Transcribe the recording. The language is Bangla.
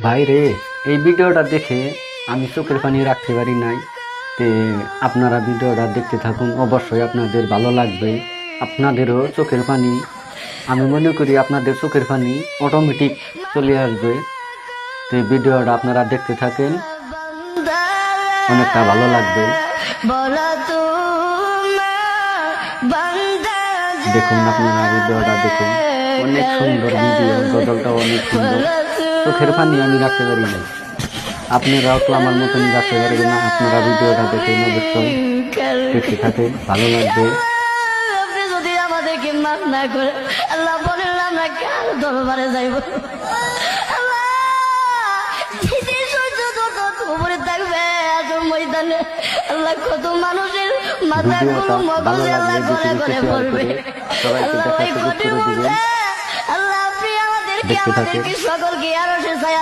ভাই রে এই ভিডিওটা দেখে আমি চোখের পানি রাখতে পারি নাই। তে আপনারা ভিডিওটা দেখতে থাকুন অবশ্যই আপনাদের ভালো লাগবে। আপনাদেরও চোখের পানি আমি মনে করি আপনাদের চোখের পানি অটোমেটিক চলে আসবে। তো ভিডিওটা আপনারা দেখতে থাকেন অনেকটা ভালো লাগবে। দেখুন আপনারা ভিডিওটা দেখুন অনেক সুন্দর ভিডিও গজলটা অনেক সুন্দর। চোখের পানি আমি রাখতে পারি না আপনারাও তো আমার মতনই রাখতে পারবেন না। আপনারা ভিডিওটা দেখেন অবশ্যই। দেখতে থাকেন ভালো লাগবে। যদি আমাদেরকে মাফ না করে আল্লাহ বলেন আমরা কার দরবারে যাইব? কত মানুষের মাথা ভিডিওটা কোনো ভালো মগজে আল্লাহ ঘরে বেশি বেশি ঘরে পড়বে আল্লাহ দেখার দেখতে থাকেন।